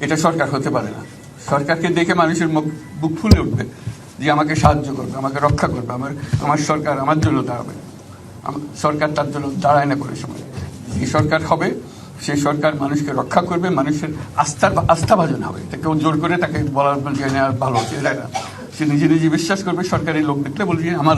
এটা সরকার হতে পারে না। সরকারকে দেখে মানুষের মুখ বুক ফুলে উঠবে যে আমাকে সাহায্য করবে, আমাকে রক্ষা করবে, আমার আমার সরকার আমার জন্য দাঁড়াবে। সরকার তার জন্য দাঁড়ায় না করে সময়। যে সরকার হবে সেই সরকার মানুষকে রক্ষা করবে, মানুষের আস্থার আস্থাভাজন হবে। কেউ জোর করে তাকে বলার ভালো এটা না। সে নিজে নিজে বিশ্বাস করবে সরকারি লোক দেখলে বলবে যে আমার